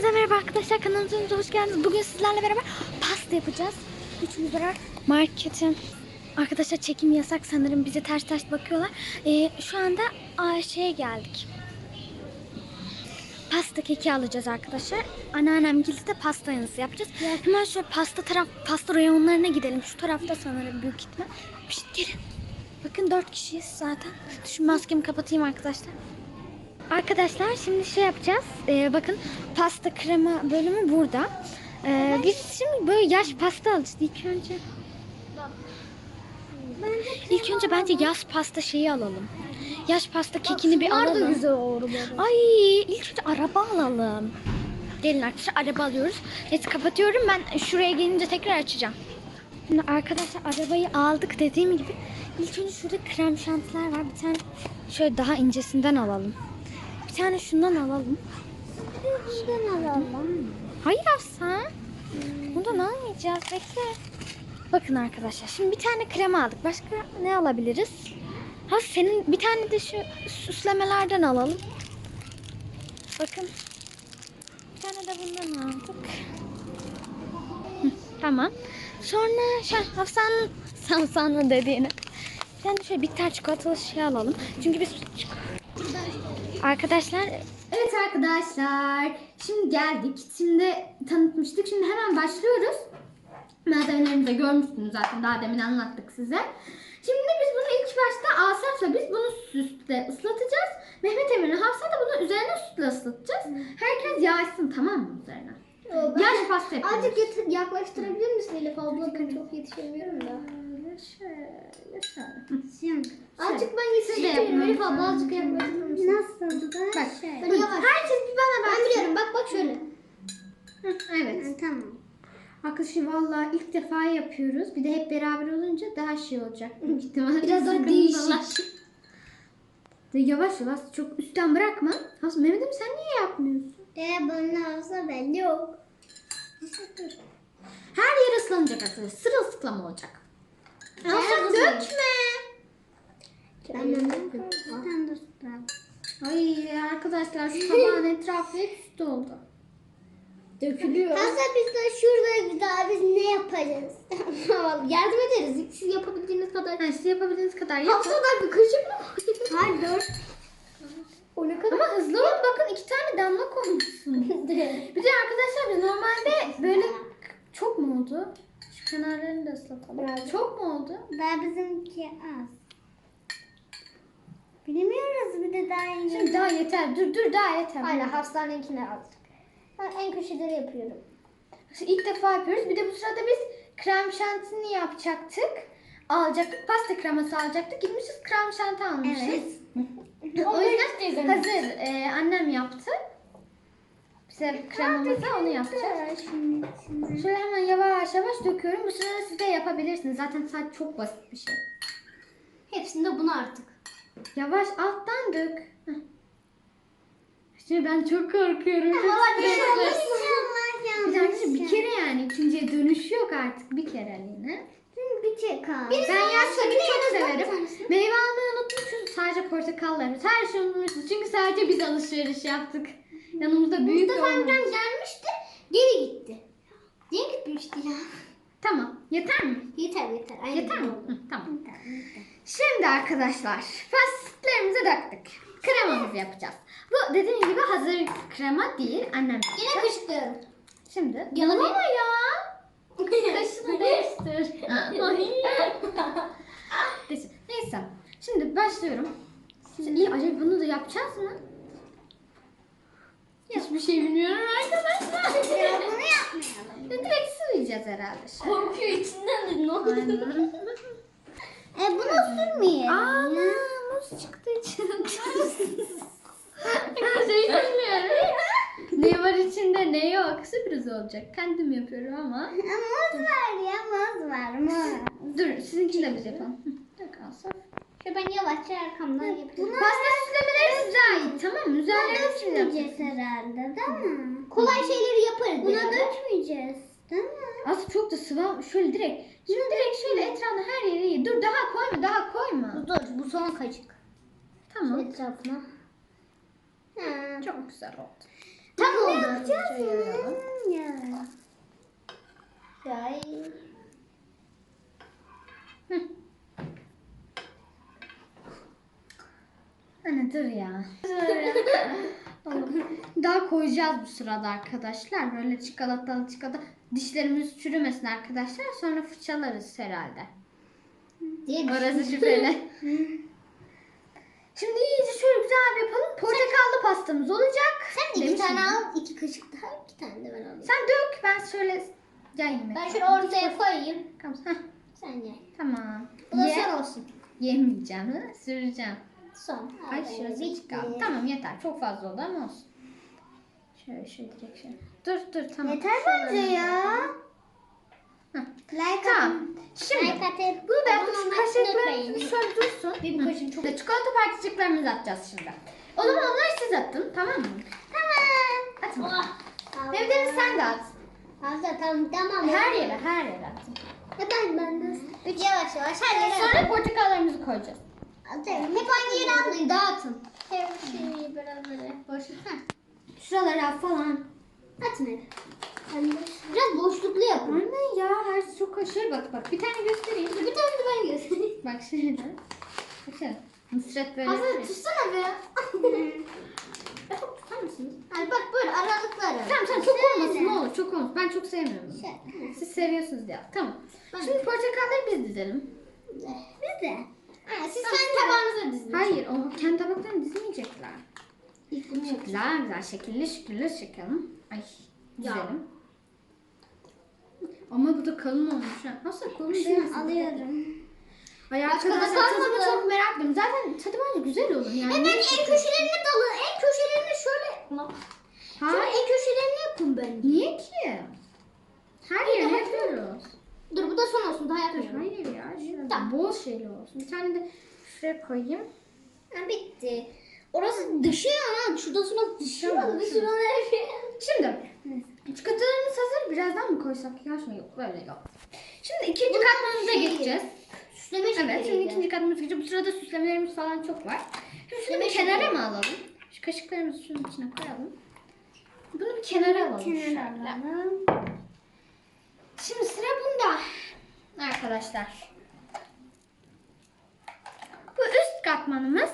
Hepinize merhaba arkadaşlar kanalımıza hoş geldiniz. Bugün sizlerle beraber pasta yapacağız. Üçümüz beraber marketin. Arkadaşlar çekim yasak sanırım bize ters ters bakıyorlar. Ee, şu anda Ayşe'ye geldik. Pasta keki alacağız arkadaşlar. Anneannem de pasta yanısı yapacağız. Hemen şöyle pasta taraf, pasta reyonlarına gidelim. Şu tarafta sanırım büyük ihtimal. Pişt gelin. Bakın dört kişiyiz zaten. Şu maskemi kapatayım arkadaşlar. Arkadaşlar şimdi şey yapacağız. Ee, bakın pasta krema bölümü burada. Ee, biz şimdi böyle yaş pasta alacağız. İlk önce ilk önce bence yaz pasta şeyi alalım. Yaş pasta kekini bir alalım. güzel olur bu. Ay ilk önce araba alalım. Gelin arkadaşlar araba alıyoruz. Evet kapatıyorum ben şuraya gelince tekrar açacağım. Şimdi arkadaşlar arabayı aldık dediğim gibi. İlk önce şurada krem şantiler var. Bir tane şöyle daha incesinden alalım. Tane şundan alalım. Bundan alalım. Hayır Aslan. Bundan almayacağız. Bekle. Bakın arkadaşlar. Şimdi bir tane krem aldık. Başka ne alabiliriz? Ha senin bir tane de şu süslemelerden alalım. Bakın. Bir tane de bundan aldık. Hı, tamam. Sonra şey, Hafsa'nın Samsan'ın dediğini. Bir tane şöyle bitter çikolatalı şey alalım. Çünkü biz Arkadaşlar Evet arkadaşlar şimdi geldik. Şimdi tanıtmıştık. Şimdi hemen başlıyoruz. Malzemelerimizi de görmüşsünüz zaten. Daha demin anlattık size. Şimdi biz bunu ilk başta Asaf'la biz bunu sütle ıslatacağız. Mehmet Emir'le Hafsa da bunu üzerine sütle ıslatacağız. Herkes yağsın tamam mı üzerine? Yaş pasta yapıyoruz. Azıcık yaklaştırabilir misin Elif abla? Ben çok yetişemiyorum da. Şöyle şöyle. Hı. Azıcık ben Siz de yapın. Elif abla azıcık yaklaştırır mısın? Nasıl da? Bak. Böyle yavaş. Herkes bir bana Ben baksın. biliyorum. Bak bak şöyle. Hı, Evet. Tamam. Arkadaşlar valla ilk defa yapıyoruz. Bir de hep beraber olunca daha şey olacak. Biraz daha değişik. De yavaş yavaş çok üstten bırakma. Has Mehmet'im sen niye yapmıyorsun? Eğer bana olsa ben yok. Her yer ıslanacak arkadaşlar. Sırılsıklam olacak. Yer dökme. Ben de tuttum. Ay arkadaşlar şu tabağın etrafı hep süt oldu. Dökülüyor. Hasan biz de şurada bir daha biz ne yaparız? Yardım ederiz. Siz yapabildiğiniz kadar. Ha, siz yapabildiğiniz kadar yapın. Hafsadan bir kaşık mı? Hayır dört. O ne kadar? Ama hızlı olun bakın iki tane damla koymuşsun. Bir de arkadaşlar biz normalde böyle çok mu oldu? Kenarlarını da ıslatalım. Evet. Çok mu oldu? Daha bizimki az. Bilmiyoruz bir de daha iyi. Şimdi daha yeter. Dur dur daha yeter. Aynen hastaneninkine azıcık. Ben en köşeleri yapıyorum. İlk defa yapıyoruz. Bir de bu sırada biz krem şantini yapacaktık. Alacaktık. Pasta kreması alacaktık. Gitmişiz krem şanti almışız. o yüzden hazır e, annem yaptı. Kremamızı onu yapacağız. Şöyle hemen yavaş yavaş döküyorum. Bu sırada siz de yapabilirsiniz. Zaten sadece çok basit bir şey. Hepsinde bunu artık. Yavaş alttan dök. Heh. Şimdi ben çok korkuyorum. Çok stresli. Bir tane bir kere yani ikinciye dönüş yok artık bir kere yine. Bir tek al. Ben yaşları çok severim. Meyve almayı unutmuşuz. Sadece portakallarımız. Her şey unutmuşuz. Çünkü sadece biz alışveriş yaptık. Yanımızda büyük Mustafa de amcam gelmişti. Geri gitti. Niye gitmişti ya? Tamam. Yeter mi? Yeter yeter. Aynen Yeter mi? Hı, tamam. Yeter, yeter. Şimdi arkadaşlar fastlerimizi döktük. Kremamızı yapacağız. Bu dediğim gibi hazır krema değil. Annem Yine kışlıyorum. Şimdi. Yalan Ama ya. Kaşını değiştir. Neyse. Şimdi başlıyorum. Şimdi, iyi, acaba bunu da yapacağız mı? Hiçbir şey bilmiyorum arkadaşlar. Ya bunu yapmayalım. Ya direkt süreceğiz herhalde. Korkuyor içinden de ne Aynen. E bunu sürmeyelim. Aa, muz çıktı içinden. Bilmiyorum. ne var içinde ne yok. Sürpriz olacak. Kendim yapıyorum ama. Muz var ya muz var muz. Dur sizinkini de biz yapalım. Hı, Dök Ya ben yavaşça arkamdan yapıyorum. Pasta süslemeleri size ait tamam mı? Üzerlerine dökmeyeceğiz herhalde değil mi? Kolay şeyleri yaparız. Buna dökmeyeceğiz. Değil mi? Aslında çok da sıvı. Şöyle direkt. Şimdi direkt şöyle etrafına her yere iyi. Dur daha koyma daha koyma. Dur bu son kaşık. Tamam. Etrafına. Ha. Çok güzel oldu. Tam oldu. Yapacağız mı? yayalım. Ya. Anne dur ya. Daha koyacağız bu sırada arkadaşlar. Böyle çikolatalı çikolata. Dişlerimiz çürümesin arkadaşlar. Sonra fırçalarız herhalde. Diye Orası şüpheli. Şimdi iyice şöyle güzel bir yapalım. Portakallı pastamız olacak. Sen iki tane al, iki kaşık daha, iki tane de ben alayım. Sen dök ben şöyle yayayım. Ben şöyle ortaya koyayım. Tamam. Heh, Sen ye. tamam. Bu da Ye. son olsun. Yemeyeceğim. Süreceğim. Son. Ay şurası bitti. çık kaldı. Tamam yeter. Çok fazla oldu ama olsun. Şöyle şöyle direkt şöyle. Dur dur tamam. Yeter bence ya. Heh. Like Tamam. Şimdi Like atın. bunu da yaptık. Şu kaşıklarımızı şöyle dursun. Bir kaşık çok-. Çikolata parçacıklarımızı atacağız şimdi. O zaman onları siz atın tamam mı? Tamam. Atın. Oh. Mevdeniz sen de at. Fazla tamam tamam. Her yere her yere atın. Ya ben ben de. Yavaş yavaş her yere Sonra portakallarımızı koyacağız. Atıyorum. Hep aynı yere atmayın dağıtın. Hep şeyi biraz böyle boş. Heh. Şuralara falan. Atın hadi. Biraz boşluklu yapın. Anne ya her şey çok aşırı bak bak. Bir tane göstereyim. Bir tane de ben göstereyim. Bak şöyle. Bak şöyle. Nusret böyle. Hazır tutsana be. Tutar mısınız? Hadi bak böyle aralıkları. Tamam tamam çok olmasın ne olur çok olmasın. Ben çok sevmiyorum. Şöyle. Siz seviyorsunuz diye. Tamam. Şimdi portakalları biz dizelim. Biz de. Ha, siz kendi tabağınıza dizin. Hayır o kendi tabaklarını dizmeyecekler. İlk bunu yapacağız. Güzel güzel şekilli şekilli çekelim. Ay dizelim. Ama bu da kalın olmuş. ha. Nasıl kalın değil alıyorum. Ay arkadaşlar kalmadı. çok merak ediyorum. Zaten tadı bence güzel olur. Yani Hemen en köşelerine dalın. En köşelerine şöyle. Şöyle Ha, en köşelerine yapın bence. niye ki? Her yere yapıyoruz. Dur bu da son olsun daha Dur, Şöyle Tamam. bol şeyli olsun. Bir tane de şuraya koyayım. Ha, bitti. Orası dışı ya. Şurada sonra dışı Tamam, şey. Şimdi çikolatalarımız hazır. Birazdan mı koysak ya? Şunu yok böyle yok. Şimdi ikinci katmanımıza şey- geçeceğiz. Süsleme Evet şimdi ikinci katmanımıza geçeceğiz. Bu sırada süslemelerimiz falan çok var. Şunu bir Süsleme kenara mı alalım? Şu kaşıklarımızı şunun içine koyalım. Bunu bir kenara alalım. Kenara şöyle. alalım. Şimdi sıra bunda. Arkadaşlar. Bu üst katmanımız.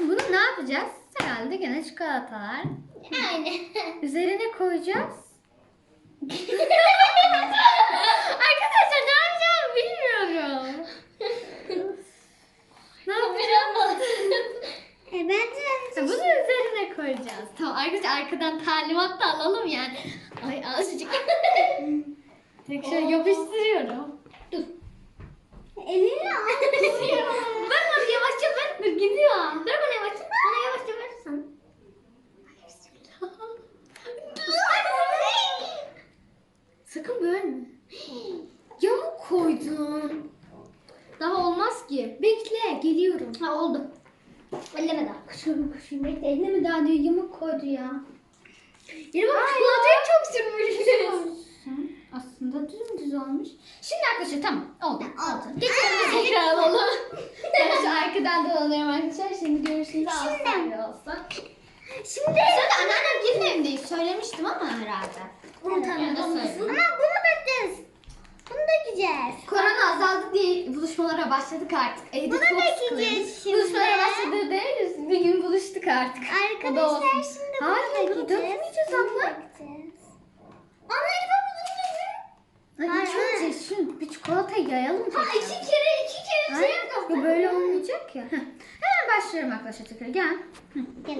Bunu ne yapacağız? Herhalde gene çikolatalar. Aynen. Üzerine koyacağız. Arkadaşlar ne yapacağımı bilmiyorum. ne yapacağım? E bence Bunu üzerine koyacağız. Tamam arkadaşlar arkadan talimat da alalım yani. Ay azıcık. Tek şöyle yapıştırıyorum. Elinle al. Ver bana yavaşça ver. Dur gidiyor. Ver bana yavaşça. Bana yavaşça versen. Sakın bölme. Yamuk koydun. Daha olmaz ki. Bekle geliyorum. Ha oldu. Elleme daha. Kaçıyorum kaçıyorum. Bekle eline mi daha diyor yamuk koydu ya. Bak çikolatayı çok sürmüş. Aslında dümdüz olmuş. Şimdi arkadaşlar tamam oldu. Oldu. Geçelim tekrar alalım. ben şu arkadan dolanıyorum arkadaşlar. Şimdi görüşürüz. Şimdi- olsun. Şimdi. Sonra anneannem gelin evindeyiz. Söylemiştim ama herhalde. Unutamıyorum. da Ama bunu dökeceğiz. Bunu dökeceğiz. Korona azaldı diye buluşmalara başladık artık. Evde Bunu çok dökeceğiz şimdi. Buluşmalara başladığı değiliz. Bir gün buluştuk artık. Arkadaşlar şimdi Hayır, bunu bunu dökeceğiz. dökmeyeceğiz Bunu abla. dökeceğiz. Anne elif'e bunu dökeceğiz. Ay, Hayır, ilk önce hayır. şu bir çikolata yayalım. Ha iki kere iki kere şey bu böyle olmayacak ya. Heh. Hemen başlıyorum arkadaşlar tekrar. Gel. Hı. Gel.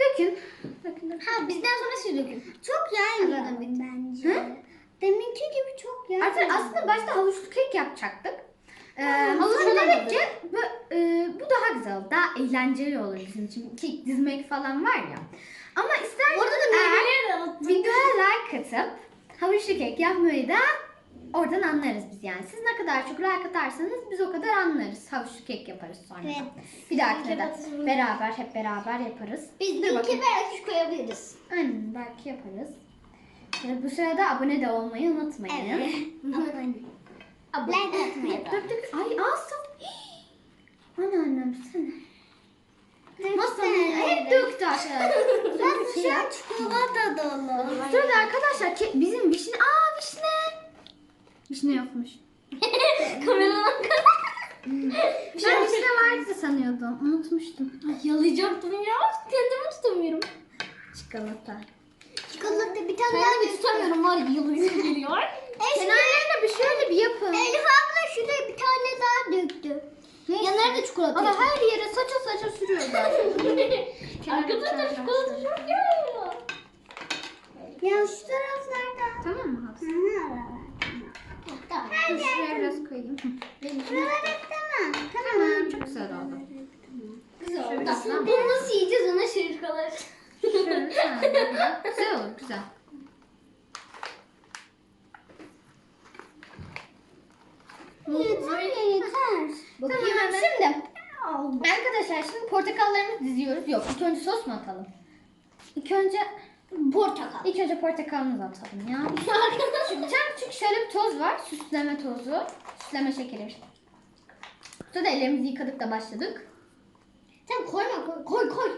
Dökün. Dökün, dökün. Ha bizden sonra siz dökün. Çok yaymayalım bence. Hı? Deminki gibi çok yaymayalım. Artık aslında başta havuçlu kek yapacaktık. Ee, havuç sonra olamadı. dedik ki bu, e, bu daha güzel. Daha eğlenceli olur bizim için. Kek dizmek falan var ya. Ama isterseniz Orada da eğer videoya like atıp havuçlu kek yapmayı da oradan anlarız biz yani. Siz ne kadar çok like atarsanız biz o kadar anlarız. Havuçlu kek yaparız sonra. Evet. Bir dahakine de beraber hep beraber yaparız. Biz Dur bakayım. belki koyabiliriz. Aynen belki yaparız. Ee, bu sırada abone de olmayı unutmayın. Abone Like atmayı da. Dök. Ay Asaf. Anneannem sen. Masanın hep döktü arkadaşlar. Bak şu an çikolata dolu. Sırada arkadaşlar ke- bizim vişne... Aa vişne. Vişne yokmuş. Kameradan Ben vişne vardı sanıyordum. Unutmuştum. Yalayacaktım ya. Kendimi tutamıyorum. Çikolata. Çikolata bir tane daha Kendimi tutamıyorum var yılıyor geliyor. Kenarlarına bir şöyle bir yapın. Elif abla şuraya bir tane daha döktü. Ya nerede çikolata? Ama her yere saça saça sürüyorlar. Arkadaşlar çikolata çok yiyor. Ya şu taraflarda. tamam mı Hafsa? Tamam. Dur şuraya biraz koyayım. Şuralar hep tamam. Tamam çok güzel oldu. Güzel Şöyle oldu. tamam. Bunu nasıl yiyeceğiz ona sen- güzel olur güzel. Yeter yeter. Bakayım hemen. Şimdi arkadaşlar şimdi portakallarımızı diziyoruz. Yok ilk önce sos mu atalım? İlk önce Portakal. ilk önce portakalımızı atalım ya. Çünkü, çünkü şöyle bir toz var. Süsleme tozu. Süsleme şekeri. Burada ellerimizi yıkadık da başladık. Sen koyma koy koy koy.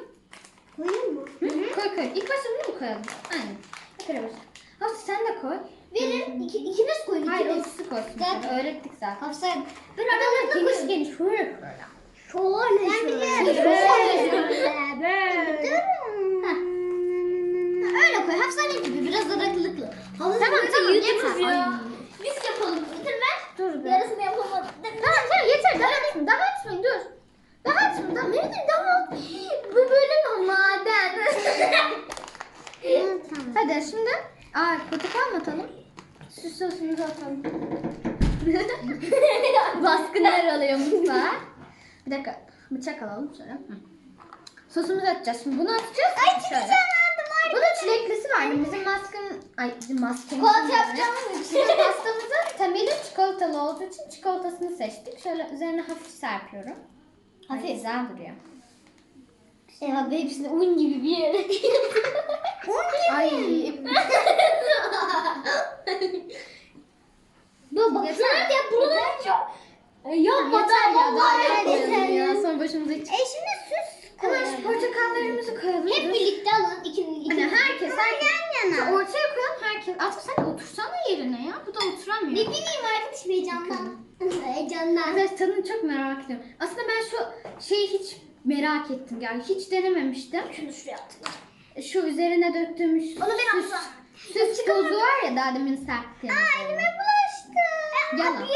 Koyayım mı? Hı? Koy koy. İlk başta bunu mu koyalım? Aynen. Baş. Hafsa sen de koy. Verin. İki, ikiniz koyun. Hayır ikiniz. ikisi koysun. Zaten-. Öğrettik zaten. Hafsa ben Geniş aralarına koyayım. geniş. Şöyle şöyle. Şöyle. Böyle. Öyle koy. Hafsane gibi biraz aralıklı. Hafsa Tamam, tamam, yeter. ya. Biz yapalım. Bitir ver. Dur be. Yarısını yapamadım. Tamam tamam yeter. Daha açmayın. Daha açmayın. Dur. Daha açmayın. Daha ne daha Bu bölüm maden. Hadi şimdi. Aa portakal mı atalım? Süs sosumuzu atalım. Baskınlar alıyor mutfağa. Bir dakika. Bıçak alalım şöyle. Hı. Sosumuzu atacağız. Şimdi bunu atacağız. Ay şöyle. Bunun çileklisi var. Bizim maskın... Ay bizim maskemiz. Çikolata yapacağımız için. Pastamızın temeli çikolatalı olduğu için çikolatasını seçtik. Şöyle üzerine hafif serpiyorum. Hafif güzel duruyor. Ya abi hepsini un gibi bir yere. un Ay. Ya bak şuna ya buralar çok. E, Yapma Yeter ya yapmayalım yeter ya. Sonra başımıza hiç. E şimdi süs Hemen şu portakallarımızı koyalım. Hep birlikte alın. İkiniz, Hani ikiniz. herkes herkes. yan Şu Ortaya koyalım herkes. Aslında sen otursana yerine ya. Bu da oturamıyor. Ne bileyim arkadaş heyecandan. Heyecandan. Arkadaş tadını çok merak ediyorum. Aslında ben şu şeyi hiç merak ettim. Yani hiç denememiştim. Şunu şuraya atın. Şu üzerine döktüğümüz Onu ben süs, süs tozu var ya daha demin serptiğimiz. Elime bulaştı. Yalan. Abi.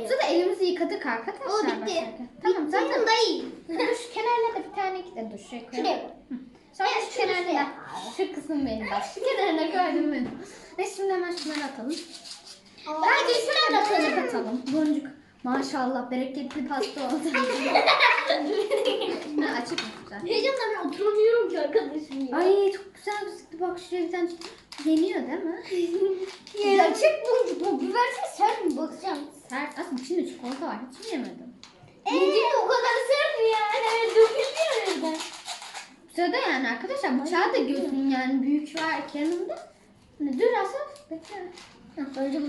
Şey Sonra elimizi yıkadık arkadaşlar. O bitti. başlarken. Tamam zaten. Bunun da iyi. Dur şu kenarına da bir tane iki de şuraya koyalım. Şuraya koy. Hı. Sonra Evet, şu şuraya. kenarına şu kısım benim bak. Şu kenarına koydum ben. Ve şimdi hemen şunları atalım. Bence şuna da Boncuk atalım. atalım. Boncuk. Maşallah bereketli pasta oldu. ha, açık mı güzel? Heyecandan ben oturamıyorum ki arkadaşım ya. Ay çok güzel gözüktü bak şuraya bir tane yeniyor değil mi? Gerçek mu? Bir versene sen mi bakacağım? Sert. Aslında içinde çikolata var. Hiç mi yemedim? Yediğinde o kadar sert mi yani? Evet dökülüyor evden. Bu sırada yani arkadaşlar bıçağı da gözün yani büyük var yanımda. Hani dur Asaf bekle.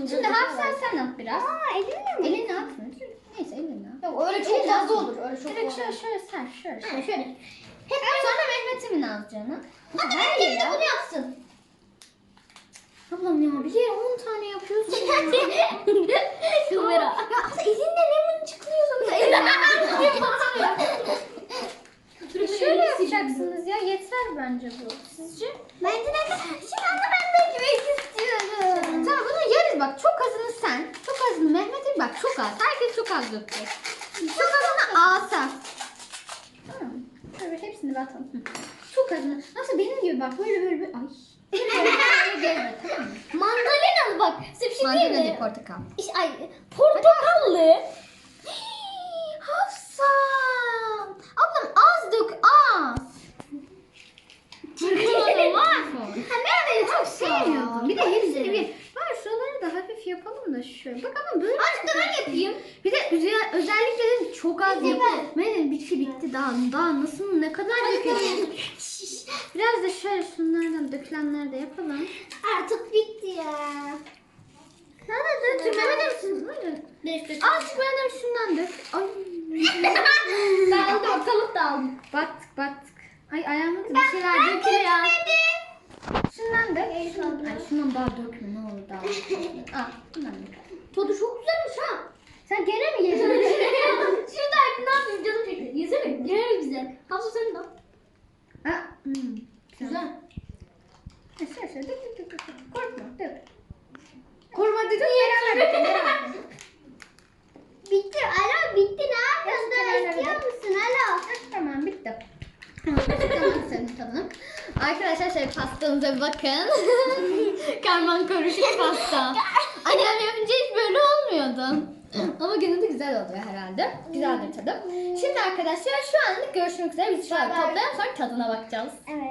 Şimdi Hafsa sen at biraz. Aa elimle mi? Elini atma. Neyse elini at. Yok öyle çok Elini fazla atma. olur. Öyle çok Direkt şöyle şöyle ser şöyle. şöyle. Ha, şöyle. Hep sonra Mehmet'imin alacağını. Hadi Her herkes de bunu yapsın. Ya bir yere 10 tane yapıyorsun ya. Kamera. ya aslında elinde lemon çıkıyor sonra elinde Şöyle yapacaksınız ya yeter bence bu. Sizce? Bence de şimdi anne ben de ekmek istiyorum. Tamam bunu yeriz bak çok azını sen. Çok azını Mehmet'in bak çok az. Herkes çok az döktü. Çok azını Asa. Tamam. Evet hepsini atalım. Hı. Çok azını. Nasıl benim gibi bak böyle böyle bir ay. Böyle böyle gezme tamam mı? Mandalina bak. Size bir şey Mandalina diyeyim değil portakal. İşte, ay, portakallı. Hafsa. Ablam az dök az. Ben de çok Sevmiyordum. Bir de hepsini bir. Var şuraları da hafif yapalım da şöyle. Bak ama böyle. Azıcık ben yapayım. Bir de özel- özellikle de çok az yapalım. Benim bitti bitti daha daha nasıl ne kadar döküyorsun? Biraz da şöyle şunlardan dökülenleri de yapalım. Artık bitti ya. Sana dök. Mehmet misin? Buyurun. Neyse. Azıcık bana şundan dök. Ay dağıldı ortalık dağıldı. Battık battık. Ay ayağıma da bir şeyler dökülüyor. Şundan dök. Ay şundan daha dökme ne olur daha. Al şundan dök. Tadı çok güzelmiş ha. Sen gene mi yedin? Şurada ne yapayım canım çekti. Yesene. Gene güzel. Hafsa senin de. Ha, hmm. Güzel. Dök dök dök. Ver. Yere ver. Bitti. Alo bitti. Ne yapıyorsun? Daha istiyor musun? Alo. Tamam bitti. Tamam senin tadını. Arkadaşlar şey pastamıza bir bakın. Karman karışık pasta. Annem yapınca hiç böyle olmuyordu. Ama gene de güzel oluyor herhalde. Güzeldir tadı. Şimdi arkadaşlar şu anlık görüşmek üzere. Biz şöyle toplayalım sonra tadına bakacağız. Evet.